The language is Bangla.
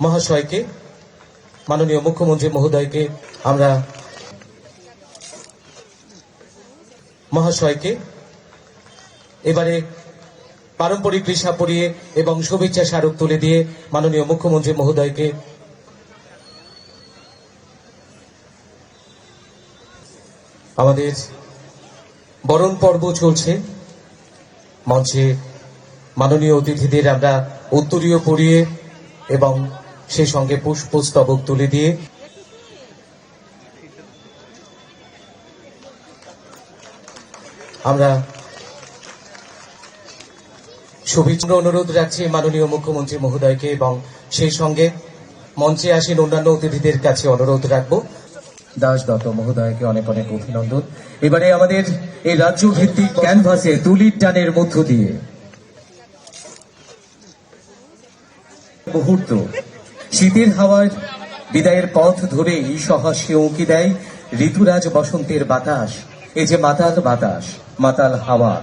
মহাশয়কে, মাননীয় মুখ্যমন্ত্রী মহোদয়কে, আমরা মহাশয়কে এবারে পারম্পরিক ঋষা পরিয়ে এবং শুভেচ্ছা স্মারক তুলে দিয়ে মাননীয় মুখ্যমন্ত্রী মহোদয়কে আমাদের বরণ পর্ব চলছে। মঞ্চে মাননীয় অতিথিদের আমরা উত্তরীয় পরিয়ে এবং সেই সঙ্গে পুষ্পস্তবক তুলে দিয়ে আমরা শুভেচ্ছা অনুরোধ রাখছি মাননীয় মুখ্যমন্ত্রী মহোদয়কে এবং সেই সঙ্গে মঞ্চে আসেন অন্যান্য অতিথিদের কাছে অনুরোধ রাখব। দাস দত্ত মহোদয়কে অনেক অনেক অভিনন্দন। এবারে আমাদের এই রাজ্য ভিত্তিক ক্যানভাসে তুলির টানের মধ্য দিয়ে মুহূর্ত। শীতের হাওয়ার বিদায়ের পথ ধরেই সহসে উঁকি দেয় ঋতুরাজ বসন্তের বাতাস। এ যে মাতাল বাতাস, মাতাল হাওয়া।